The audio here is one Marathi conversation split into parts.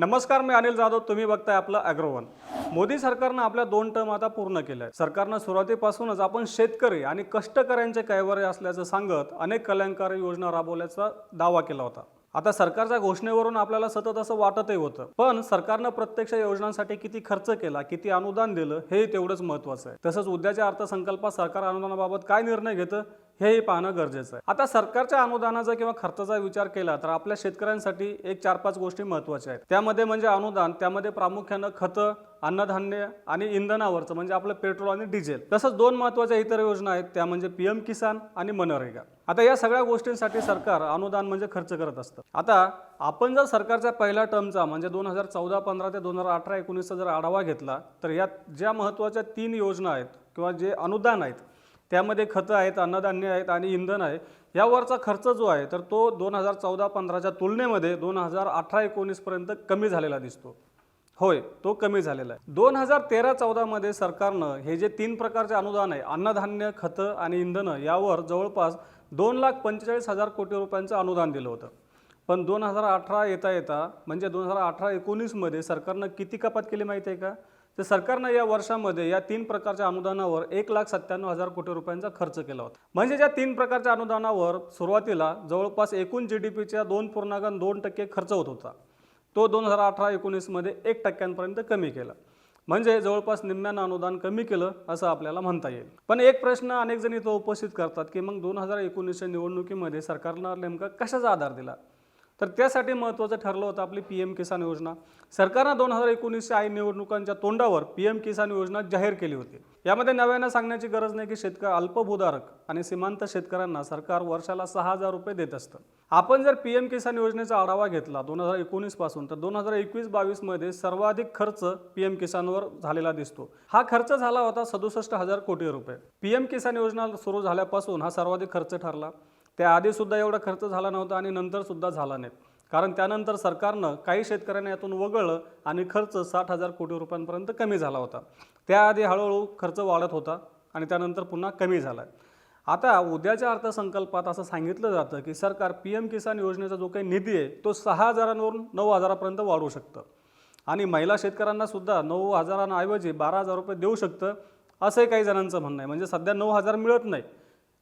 नमस्कार मी अनिल जाधव. तुम्ही बघताय आपलं अॅग्रोवन. मोदी सरकारनं आपल्या दोन टर्म आता पूर्ण केल्या आहेत सरकारनं सुरुवातीपासूनच आपण शेतकरी आणि कष्टकऱ्यांचे कैवर्य असल्याचं सांगत अनेक कल्याणकारी योजना राबवल्याचा दावा केला होता. आता सरकारच्या घोषणेवरून आपल्याला सतत असं वाटतही होतं. पण सरकारनं प्रत्यक्ष योजनांसाठी किती खर्च केला किती अनुदान दिलं हे तेवढंच महत्वाचं आहे. तसंच उद्याच्या अर्थसंकल्पात सरकार अनुदानाबाबत काय निर्णय घेतं हेही पाहणं गरजेचं आहे. आता सरकारच्या अनुदानाचा किंवा खर्चाचा विचार केला तर आपल्या शेतकऱ्यांसाठी एक चार पाच गोष्टी महत्त्वाच्या आहेत. त्यामध्ये म्हणजे अनुदान त्यामध्ये प्रामुख्यानं खतं अन्नधान्य आणि इंधनावरचं म्हणजे आपलं पेट्रोल आणि डिझेल. तसंच दोन महत्त्वाच्या इतर योजना आहेत त्या म्हणजे पी एम किसान आणि मनरेगा. आता या सगळ्या गोष्टींसाठी सरकार अनुदान म्हणजे खर्च करत असतं. आता आपण जर सरकारच्या पहिल्या टर्मचा म्हणजे दोन हजार चौदा पंधरा ते दोन हजार अठरा एकोणीसचा जर आढावा घेतला तर यात ज्या महत्त्वाच्या तीन योजना आहेत किंवा जे अनुदान आहेत त्यामध्ये खतं आहेत अन्नधान्य आहेत आणि इंधन आहे. यावरचा खर्च जो आहे तर तो दोन हजार चौदा पंधराच्या तुलनेमध्ये दोन हजार अठरा एकोणीसपर्यंत कमी झालेला दिसतो. होय तो कमी झालेला आहे. दोन हजार तेरा चौदामध्ये सरकारनं हे जे तीन प्रकारचे अनुदान आहे अन्नधान्य खतं आणि इंधनं यावर जवळपास दोन लाख पंचेचाळीस हजार कोटी रुपयांचं अनुदान दिलं होतं. पण दोन हजार अठरा येता येता म्हणजे दोन हजार अठरा एकोणीसमध्ये सरकारनं किती कपात केली माहिती आहे का? तर सरकारनं या वर्षामध्ये या तीन प्रकारच्या अनुदानावर एक लाख सत्त्याण्णव हजार कोटी रुपयांचा खर्च केला होता. म्हणजे ज्या तीन प्रकारच्या अनुदानावर सुरुवातीला जवळपास एकूण जी डी पीच्या दोन पूर्णांक दोन टक्के खर्च होत होता. तो दोन हजार अठरा एकोणीसमध्ये एक टक्क्यांपर्यंत कमी केला. म्हणजे जवळपास निम्म्यानं अनुदान कमी केलं असं आपल्याला म्हणता येईल. पण एक प्रश्न अनेक जण इथं उपस्थित करतात की मग दोन हजार एकोणीसच्या निवडणुकीमध्ये सरकारनं नेमका कशाचा आधार दिला? तर त्यासाठी महत्त्वाचं ठरलं होतं आपली पी एम किसान योजना. सरकारनं दोन हजार एकोणीसच्या आई निवडणुकांच्या तोंडावर पी एम किसान योजना जाहीर केली होती. यामध्ये नव्यानं सांगण्याची गरज नाही की शेतकरी अल्पभूधारक आणि सीमांत शेतकऱ्यांना सरकार वर्षाला सहा हजार रुपये देत असतं. आपण जर पी एम किसान योजनेचा आढावा घेतला दोन हजार एकोणीसपासून तर दोन हजार एकवीस बावीसमध्ये सर्वाधिक खर्च पी एम किसानवर झालेला दिसतो. हा खर्च झाला होता सदुसष्ट हजार कोटी रुपये. पी एम किसान योजना सुरू झाल्यापासून हा सर्वाधिक खर्च ठरला. त्याआधीसुद्धा एवढा खर्च झाला नव्हता आणि नंतरसुद्धा झाला नाही. कारण त्यानंतर सरकारनं काही शेतकऱ्यांना यातून वगळलं आणि खर्च साठ हजार कोटी रुपयांपर्यंत कमी झाला होता. त्याआधी हळूहळू खर्च वाढत होता आणि त्यानंतर पुन्हा कमी झाला. आता उद्याच्या अर्थसंकल्पात असं सांगितलं जातं की सरकार पी एम किसान योजनेचा जो काही निधी आहे तो सहा हजारांवरून नऊ हजारापर्यंत वाढवू शकतं. आणि महिला शेतकऱ्यांनासुद्धा नऊ हजारांऐवजी बारा हजार रुपये देऊ शकतं असंही काही जणांचं म्हणणं आहे. म्हणजे सध्या नऊ हजार मिळत नाही.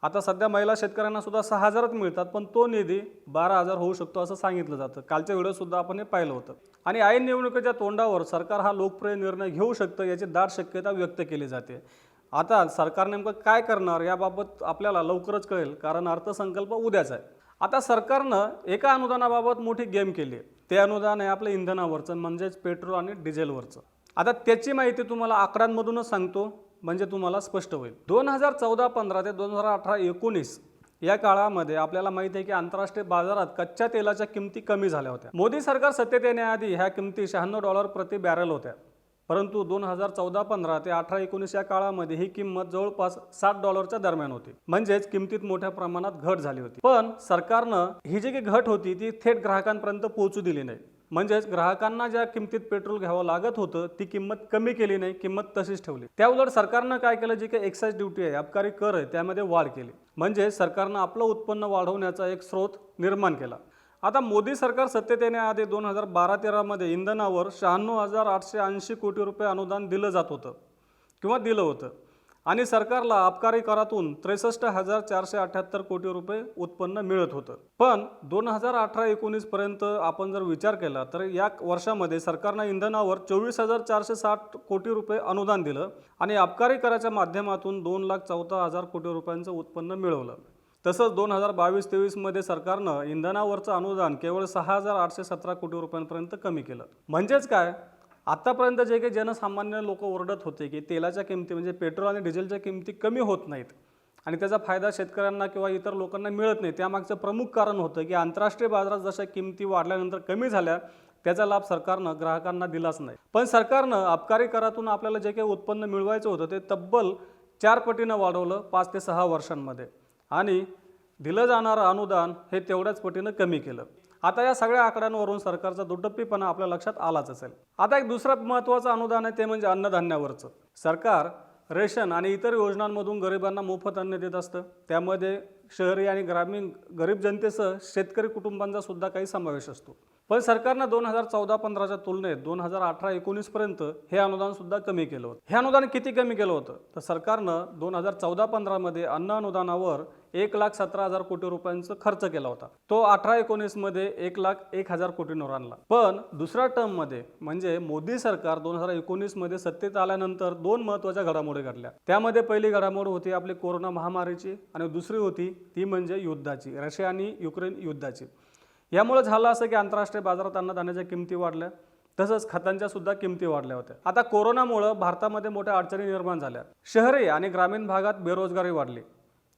आता सध्या महिला शेतकऱ्यांना सुद्धा सहा हजारच मिळतात पण तो निधी बारा हजार होऊ शकतो असं सांगितलं जातं. कालच्या व्हिडिओसुद्धा आपण हे पाहिलं होतं. आणि ऐन निवडणुकीच्या तोंडावर सरकार हा लोकप्रिय निर्णय घेऊ शकतं याची दाट शक्यता व्यक्त केली जाते. आता सरकार नेमकं काय करणार याबाबत आपल्याला लवकरच कळेल कारण अर्थसंकल्प उद्याच आहे. आता सरकारनं एका अनुदानाबाबत मोठी गेम केली आहे. ते अनुदान आहे आपलं इंधनावरचं म्हणजेच पेट्रोल आणि डिझेलवरचं. आता त्याची माहिती तुम्हाला आकड्यांमधूनच सांगतो. म्हणजे तुम्हाला स्पष्ट होईल. दोन हजार चौदा पंधरा ते दोन हजार अठरा एकोणीस या काळामध्ये आपल्याला माहिती आहे की आंतरराष्ट्रीय बाजारात कच्च्या तेलाच्या किमती कमी झाल्या होत्या. मोदी सरकार सत्तेत येण्याआधी ह्या किमती शहाण्णव डॉलर प्रति बॅरल होत्या. परंतु दोन हजार चौदा पंधरा ते अठरा एकोणीस या काळामध्ये ही किंमत जवळपास सात डॉलरच्या दरम्यान होती. म्हणजेच किमतीत मोठ्या प्रमाणात घट झाली होती. पण सरकारनं ही जी काही घट होती ती थेट ग्राहकांपर्यंत पोहोचू दिली नाही. म्हणजेच ग्राहकांना ज्या किमतीत पेट्रोल घ्यावं लागत होतं ती किंमत कमी केली नाही किंमत तशीच ठेवली. त्या उलट सरकारनं काय केलं जी काही एक्साईज ड्युटी आहे अबकारी कर आहे त्यामध्ये वाढ केली. म्हणजे सरकारनं आपलं उत्पन्न वाढवण्याचा एक स्रोत निर्माण केला. आता मोदी सरकार सत्तेत येण्याआधी दोन हजार बारा तेरामध्ये इंधनावर शहाण्णव हजार आठशे ऐंशी कोटी रुपये अनुदान दिलं जात होतं. किंवा दिलं होतं. आणि सरकारला अबकारी करातून त्रेसष्ट हजार चारशे अठ्याहत्तर कोटी रुपये उत्पन्न मिळत होतं. पण दोन हजार अठरा एकोणीसपर्यंत आपण जर विचार केला तर या वर्षामध्ये सरकारनं इंधनावर चोवीस हजार चारशे साठ कोटी रुपये अनुदान दिलं आणि अबकारी कराच्या माध्यमातून दोन लाख चौदा हजार कोटी रुपयांचं उत्पन्न मिळवलं. तसंच दोन हजार बावीस तेवीसमध्ये सरकारनं इंधनावरचं अनुदान केवळ सहा हजार आठशे सतरा कोटी रुपयांपर्यंत कमी केलं. म्हणजेच काय? आत्तापर्यंत जे काही जनसामान्य लोक ओरडत होते की तेलाच्या किमती म्हणजे पेट्रोल आणि डिझेलच्या किमती कमी होत नाहीत आणि त्याचा फायदा शेतकऱ्यांना किंवा इतर लोकांना मिळत नाही त्यामागचं प्रमुख कारण होतं की आंतरराष्ट्रीय बाजारात जशा किमती वाढल्यानंतर कमी झाल्या त्याचा लाभ सरकारनं ग्राहकांना दिलाच नाही. पण सरकारनं अबकारी करातून आपल्याला जे काही उत्पन्न मिळवायचं होतं ते तब्बल चार पटीनं वाढवलं पाच ते सहा वर्षांमध्ये. आणि दिलं जाणारं अनुदान हे तेवढ्याच पटीनं कमी केलं. आता या सगळ्या आकड्यांवरून सरकारचा दुटप्पीपणा आपल्या लक्षात आलाच असेल. आता एक दुसरं महत्त्वाचं अनुदान आहे ते म्हणजे अन्नधान्यावरचं. सरकार रेशन आणि इतर योजनांमधून गरिबांना मोफत अन्न देत असतं. त्यामध्ये शहरी आणि ग्रामीण गरीब जनतेसह शेतकरी कुटुंबांचा सुद्धा काही समावेश असतो. पण सरकारनं दोन हजार चौदा पंधराच्या तुलनेत दोन हजार अठरा एकोणीसपर्यंत हे अनुदान सुद्धा कमी केलं होतं. हे अनुदान किती कमी केलं होतं? तर सरकारनं दोन हजार चौदा पंधरामध्ये अन्न अनुदानावर एक लाख सतरा हजार कोटी रुपयांचा खर्च केला होता. तो अठरा एकोणीसमध्ये एक लाख एक हजार कोटींवर आणला. पण दुसऱ्या टर्ममध्ये म्हणजे मोदी सरकार दोन हजार एकोणीसमध्ये सत्तेत आल्यानंतर दोन महत्त्वाच्या घडामोडी घडल्या. त्यामध्ये पहिली घडामोड होती आपली कोरोना महामारीची आणि दुसरी होती ती म्हणजे युद्धाची रशिया आणि युक्रेन युद्धाची. यामुळे झालं असं की आंतरराष्ट्रीय बाजारात अन्नधान्याच्या किमती वाढल्या. तसंच खतांच्या सुद्धा किमती वाढल्या होत्या. आता कोरोनामुळं भारतामध्ये मोठ्या अडचणी निर्माण झाल्या. शहरी आणि ग्रामीण भागात बेरोजगारी वाढली.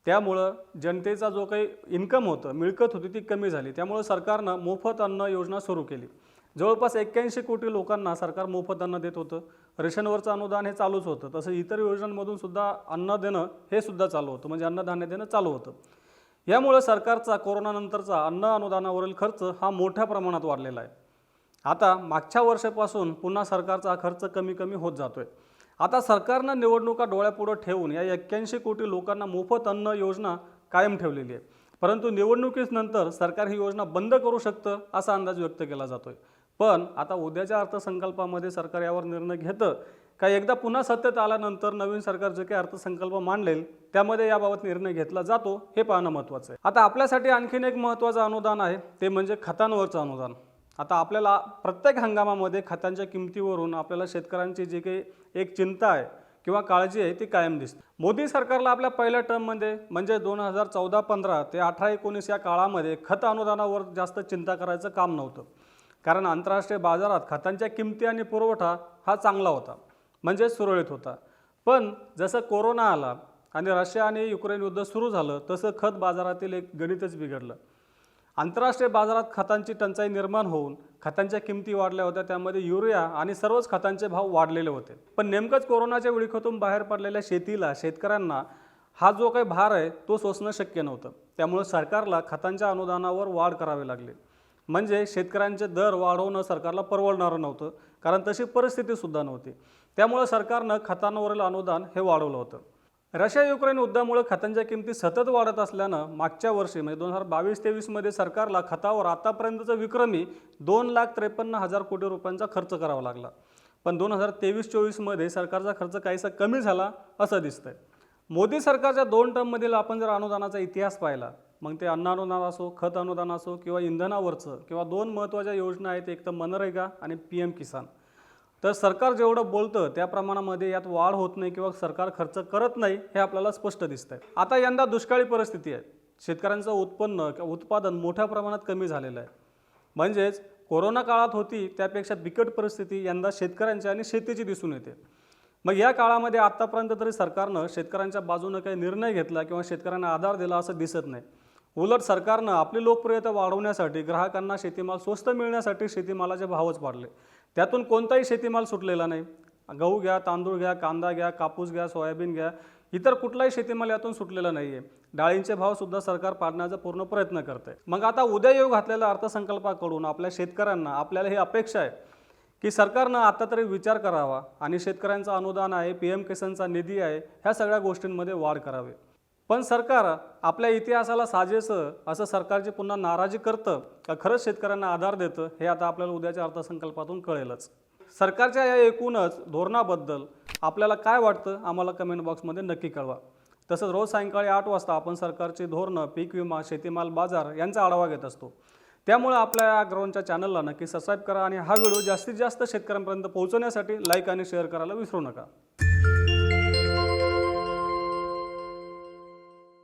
त्यामुळं जनतेचा जो काही इन्कम होतं मिळकत होती ती कमी झाली. त्यामुळं सरकारनं मोफत अन्न योजना सुरू केली. जवळपास एक्क्याऐंशी कोटी लोकांना सरकार मोफत अन्न देत होतं. रेशनवरचं अनुदान हे चालूच होतं. तसं इतर योजनांमधून सुद्धा अन्न देणं हे सुद्धा चालू होतं. म्हणजे अन्नधान्य देणं चालू होतं. यामुळं सरकारचा कोरोनानंतरचा अन्न अनुदानावरील खर्च हा मोठ्या प्रमाणात वाढलेला आहे. आता मागच्या वर्षापासून पुन्हा सरकारचा खर्च कमी कमी होत जातोय. आता सरकारनं निवडणुका डोळ्यापुढं ठेवून या एक्क्याऐंशी कोटी लोकांना मोफत अन्न योजना कायम ठेवलेली आहे. परंतु निवडणुकीनंतर सरकार ही योजना बंद करू शकतं असा अंदाज व्यक्त केला जातोय. पण आता उद्याच्या अर्थसंकल्पामध्ये सरकार यावर निर्णय घेतं का एकदा पुन्हा सत्तेत आल्यानंतर नवीन सरकार जे काही अर्थसंकल्प मांडलेल त्यामध्ये याबाबत निर्णय घेतला जातो हे पाहणं महत्त्वाचं आहे. आता आपल्यासाठी आणखीन एक महत्त्वाचं अनुदान आहे ते म्हणजे खतांवरचं अनुदान. आता आपल्याला प्रत्येक हंगामामध्ये खतांच्या किमतीवरून आपल्याला शेतकऱ्यांची जी काही एक चिंता आहे किंवा काळजी आहे ती कायम दिसते. मोदी सरकारला आपल्या पहिल्या टर्ममध्ये म्हणजे दोन हजार चौदा पंधरा ते अठरा एकोणीस या काळामध्ये खत अनुदानावर जास्त चिंता करायचं काम नव्हतं. कारण आंतरराष्ट्रीय बाजारात खतांच्या किमती आणि पुरवठा हा चांगला होता. म्हणजे सुरळीत होता. पण जसं कोरोना आला आणि रशिया आणि युक्रेन युद्ध सुरू झालं तसं खत बाजारातील एक गणितच बिघडलं. आंतरराष्ट्रीय बाजारात खतांची टंचाई निर्माण होऊन खतांच्या किमती वाढल्या होत्या त्यामध्ये युरिया आणि सर्वच खतांचे भाव वाढलेले होते. पण नेमकंच कोरोनाच्या विळखतून बाहेर पडलेल्या शेतीला शेतकऱ्यांना हा जो काही भार आहे तो सोसणं शक्य नव्हतं. त्यामुळे सरकारला खतांच्या अनुदानावर वाढ करावी लागली. म्हणजे शेतकऱ्यांचे दर वाढवणं सरकारला परवडणारं नव्हतं कारण तशी परिस्थितीसुद्धा नव्हती. त्यामुळं सरकारनं खतांवरील अनुदान हे वाढवलं होतं. रशिया युक्रेन युद्धामुळे खतांच्या किमती सतत वाढत असल्यानं मागच्या वर्षी म्हणजे दोन हजार बावीस तेवीसमध्ये सरकारला खतावर आतापर्यंतचा विक्रमी दोन लाख त्रेपन्न हजार कोटी रुपयांचा खर्च करावा लागला. पण दोन हजार तेवीस चोवीसमध्ये सरकारचा खर्च काहीसा कमी झाला असं दिसतंय. मोदी सरकारच्या दोन टर्ममधील आपण जर अनुदानाचा इतिहास पाहिला मग ते अन्न अनुदान असो खत अनुदान असो किंवा इंधनावरचं किंवा दोन महत्त्वाच्या योजना आहेत एक तर मनरेगा आणि पी एम किसान. तर सरकार जेवढं बोलतं त्या प्रमाणामध्ये यात वाढ होत नाही किंवा सरकार खर्च करत नाही हे आपल्याला स्पष्ट दिसतंय. आता यंदा दुष्काळी परिस्थिती आहे. शेतकऱ्यांचं उत्पन्न किंवा उत्पादन मोठ्या प्रमाणात कमी झालेलं आहे. म्हणजेच कोरोना काळात होती त्यापेक्षा बिकट परिस्थिती यंदा शेतकऱ्यांची आणि शेतीची दिसून येते. मग या काळामध्ये आत्तापर्यंत तरी सरकारनं शेतकऱ्यांच्या बाजूनं काही निर्णय घेतला किंवा शेतकऱ्यांना आधार दिला असं दिसत नाही. उलट सरकारनं आपली लोकप्रियता वाढवण्यासाठी ग्राहकांना शेतीमाल स्वस्त मिळण्यासाठी शेतीमालाचे भावच पाडले त्यातून कोणताही शेतीमाल सुटलेला नाही. गहू घ्या तांदूळ घ्या कांदा घ्या कापूस घ्या सोयाबीन घ्या इतर कुठलाही शेतीमाल यातून सुटलेला नाही आहे डाळींचे भावसुद्धा सरकार पाडण्याचा पूर्ण प्रयत्न करते मग आता उद्या येऊ घातलेल्या अर्थसंकल्पाकडून आपल्या शेतकऱ्यांना आपल्याला ही अपेक्षा आहे की सरकारनं आता तरी विचार करावा आणि शेतकऱ्यांचं अनुदान आहे पी एम किसानचा निधी आहे ह्या सगळ्या गोष्टींमध्ये वाढ करावी. पण सरकार आपल्या इतिहासाला साजेसं असं सरकारची पुन्हा नाराजी करतं का खरंच शेतकऱ्यांना आधार देतं हे आता आपल्याला उद्याच्या अर्थसंकल्पातून कळेलच. सरकारच्या या एकूणच धोरणाबद्दल आपल्याला काय वाटतं आम्हाला कमेंट बॉक्समध्ये नक्की कळवा. तसंच रोज सायंकाळी आठ वाजता आपण सरकारची धोरणं पीक विमा शेतीमाल बाजार यांचा आढावा घेत असतो. त्यामुळे आपल्या या ग्राउंडच्या चॅनलला नक्की सबस्क्राईब करा आणि हा व्हिडिओ जास्तीत जास्त शेतकऱ्यांपर्यंत पोहोचवण्यासाठी लाईक आणि शेअर करायला विसरू नका.